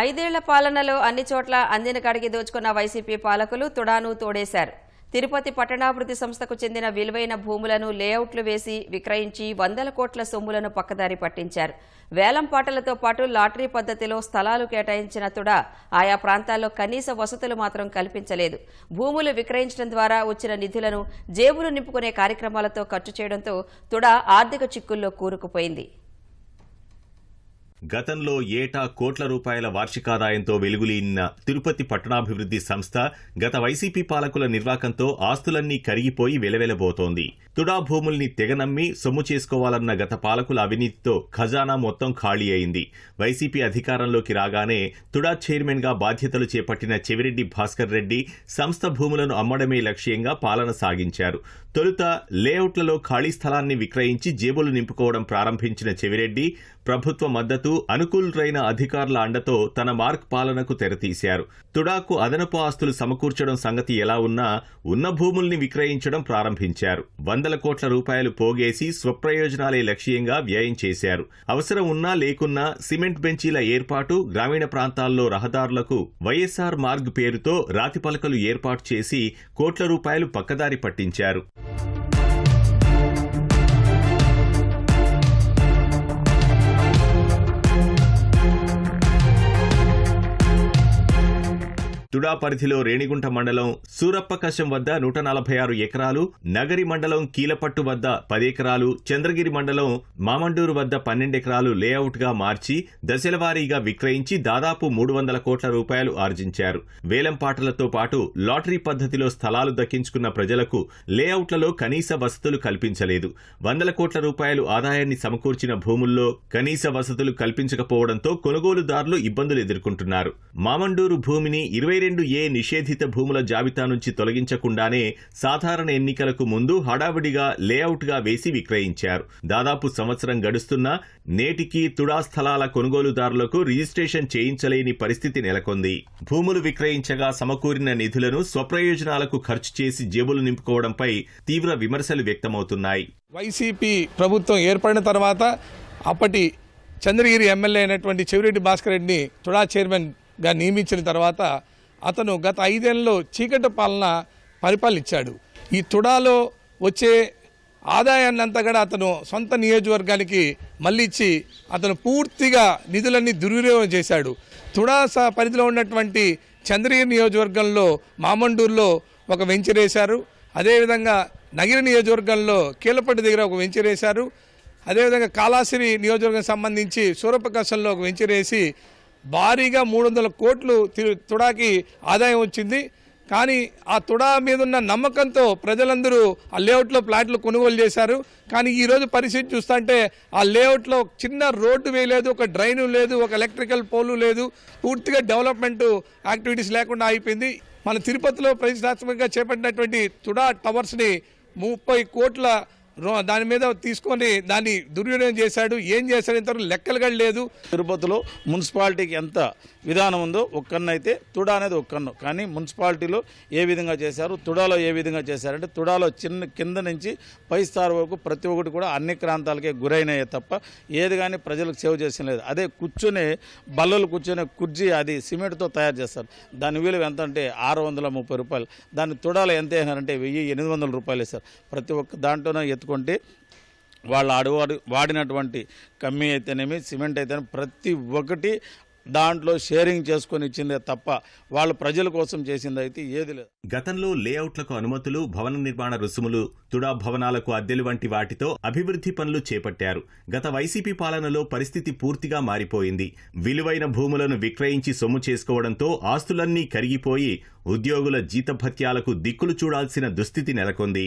ఐదేళ్ళ పాలనలో అన్ని చోట్ల అందిన కాడికి దోచుకున్న వైసీపీ పాలకులు తుడాను తోడేశారు. తిరుపతి పట్టణాభివృద్ధి సంస్థకు చెందిన విలువైన భూములను లేఅవుట్లు వేసి విక్రయించి వందల కోట్ల సొమ్ములను పక్కదారి పట్టించారు. వేలం పాటలతో పాటు లాటరీ పద్ధతిలో స్థలాలు కేటాయించిన తుడా ఆయా ప్రాంతాల్లో కనీస వసతులు మాత్రం కల్పించలేదు. భూములు విక్రయించడం ద్వారా వచ్చిన నిధులను జేబులు నింపుకునే కార్యక్రమాలతో ఖర్చు చేయడంతో తుడా ఆర్థిక చిక్కుల్లో కూరుకుపోయింది. గతంలో ఏటా కోట్ల రూపాయల వార్షికాదాయంతో వెలుగులీన తిరుపతి పట్టణాభివృద్ధి సంస్థ గత వైసీపీ పాలకుల నిర్వాకంతో ఆస్తులన్నీ కరిగిపోయి వెలవెలబోతోంది. తుడా భూముల్ని తెగనమ్మి సొమ్ము చేసుకోవాలన్న గత పాలకుల అవినీతితో ఖజానా మొత్తం ఖాళీ అయింది. వైసీపీ అధికారంలోకి రాగానే తుడా చైర్మన్గా బాధ్యతలు చేపట్టిన చెవిరెడ్డి భాస్కర్ రెడ్డి సంస్థ భూములను అమ్మడమే లక్ష్యంగా పాలన సాగించారు. తొలుత లేఅవుట్లలో ఖాళీ స్థలాన్ని విక్రయించి జేబులు నింపుకోవడం ప్రారంభించిన చెవిరెడ్డి ప్రభుత్వ మద్దతు అనుకూలురైన అధికారుల అండతో తన మార్క్ పాలనకు తెరతీశారు. తుడాకు అదనపు ఆస్తులు సమకూర్చడం సంగతి ఎలా ఉన్నా ఉన్న భూముల్ని విక్రయించడం ప్రారంభించారు. వందల కోట్ల రూపాయలు పోగేసి స్వప్రయోజనాలే లక్ష్యంగా వ్యయం చేశారు. అవసరం ఉన్నా లేకున్నా సిమెంట్ బెంచీల ఏర్పాటు గ్రామీణ ప్రాంతాల్లో రహదారులకు వైఎస్ఆర్ మార్గ్ పేరుతో రాతి పలకలు ఏర్పాటు చేసి కోట్ల రూపాయలు పక్కదారి పట్టించారు. తుడా పరిధిలో రేణిగుంట మండలం సూరప్పకశం వద్ద నూట నలభై ఆరు ఎకరాలు నగరి మండలం కీలపట్టు వద్ద పది ఎకరాలు చంద్రగిరి మండలం మామండూరు వద్ద పన్నెండు ఎకరాలు లేఅవుట్గా మార్చి దశలవారీగా విక్రయించి దాదాపు మూడు వందల కోట్ల రూపాయలు ఆర్జించారు. వేలంపాటలతో పాటు లాటరీ పద్ధతిలో స్థలాలు దక్కించుకున్న ప్రజలకు లేఅవుట్లలో కనీస వసతులు కల్పించలేదు. వందల కోట్ల రూపాయలు ఆదాయాన్ని సమకూర్చిన భూముల్లో కనీస వసతులు కల్పించకపోవడంతో కొనుగోలుదారులు ఇబ్బందులు ఎదుర్కొంటున్నారు. మామండూరు భూమిని ఇరవై రెండు ఏ నిషేధిత భూముల జాబితా నుంచి తొలగించకుండానే సాధారణ ఎన్నికలకు ముందు హడావిడిగా లేఅవుట్గా వేసి విక్రయించారు. దాదాపు సంవత్సరం గడుస్తున్నా నేటికి తుడా స్థలాల కొనుగోలుదారులకు రిజిస్ట్రేషన్ చేయించలేని పరిస్థితి నెలకొంది. భూములు విక్రయించగా సమకూరిన నిధులను స్వప్రయోజనాలకు ఖర్చు చేసి జేబులు నింపుకోవడంపై తీవ్ర విమర్శలు వ్యక్తమవుతున్నాయి. వైసీపీ ప్రభుత్వం ఏర్పడిన తర్వాత అప్పటి చంద్రగిరి ఎమ్మెల్యే అయినటువంటి చెవిరెడ్డి భాస్కర్ రెడ్డిని తుడా చైర్మన్గా నియమించిన తర్వాత అతను గత ఐదేళ్ళలో చీకటి పాలన పరిపాలించాడు. ఈ తుడాలో వచ్చే ఆదాయాన్ని అంతా కూడా అతను సొంత నియోజకవర్గానికి మళ్ళీ ఇచ్చి అతను పూర్తిగా నిధులన్నీ దుర్వినియోగం చేశాడు. తుడా స పరిధిలో ఉన్నటువంటి చంద్రగిరి నియోజకవర్గంలో మామండూరులో ఒక వెంచర్ వేశారు. అదేవిధంగా నగిరి నియోజకవర్గంలో కీలపట్టి దగ్గర ఒక వెంచర్ వేశారు. అదేవిధంగా కాళాసిరి నియోజకవర్గం సంబంధించి సూరపకాశంలో ఒక వెంచర్ వేసి భారీగా మూడు వందల కోట్లు తుడాకి ఆదాయం వచ్చింది. కానీ ఆ తుడా మీద ఉన్న నమ్మకంతో ప్రజలందరూ ఆ లేఅవుట్లో ప్లాట్లు కొనుగోలు చేశారు. కానీ ఈరోజు పరిస్థితి చూస్తుంటే ఆ లేఅవుట్లో చిన్న రోడ్డు వేయలేదు ఒక డ్రైను లేదు ఒక ఎలక్ట్రికల్ పోలు లేదు. పూర్తిగా డెవలప్మెంట్ యాక్టివిటీస్ లేకుండా అయిపోయింది మన తిరుపతిలో ప్రతిష్టాత్మకంగా చేపట్టినటువంటి తుడా టవర్స్ని ముప్పై కోట్ల దాని మీద తీసుకొని దాన్ని దుర్వినియోగం చేశాడు. ఏం చేశాడు ఇంతవరకు? లెక్కలు కూడా లేదు. తిరుపతిలో మున్సిపాలిటీకి ఎంత విధానం ఉందో ఒక్కన్నైతే అయితే తుడా అనేది ఒక్కన్ను. కానీ మున్సిపాలిటీలో ఏ విధంగా చేశారు? తుడాలో ఏ విధంగా చేశారంటే తుడాలో చిన్న కింద నుంచి పై స్థాయి వరకు ప్రతి ఒక్కటి కూడా అన్ని ప్రాంతాలకే గురైనాయే తప్ప ఏది కానీ ప్రజలకు సేవ చేసిన లేదు. అదే కూర్చొని బల్లలు కూర్చొని కుర్జీ అది సిమెంట్తో తయారు చేస్తారు. దాని విలువ ఎంత అంటే ఆరు వందల ముప్పై రూపాయలు. దాని తుడాలో ఎంత వేసినారంటే వెయ్యి ఎనిమిది వందల రూపాయలు వేస్తారు ప్రతి ఒక్క దాంట్లోనే ఎత్తుకుంటే వాళ్ళు అడుగు వాడినటువంటి కమ్మి అయితేనేమి సిమెంట్ అయితేనేమి ప్రతి ఒక్కటి దాంట్లో షేరింగ్ చేసుకొని ఇచ్చిందే తప్ప వాళ్ళు ప్రజల కోసం చేసింది అయితే ఏది లేదు. గతంలో లేఅవుట్లకు అనుమతులు భవన నిర్మాణ రుసుములు తుడా భవనాలకు అద్దెలు వంటి వాటితో అభివృద్ధి పనులు చేపట్టారు. గత వైసీపీ పాలనలో పరిస్థితి పూర్తిగా మారిపోయింది. విలువైన భూములను విక్రయించి సొమ్ము చేసుకోవడంతో ఆస్తులన్నీ కరిగిపోయి ఉద్యోగుల జీతభత్యాలకు దిక్కులు చూడాల్సిన దుస్థితి నెలకొంది.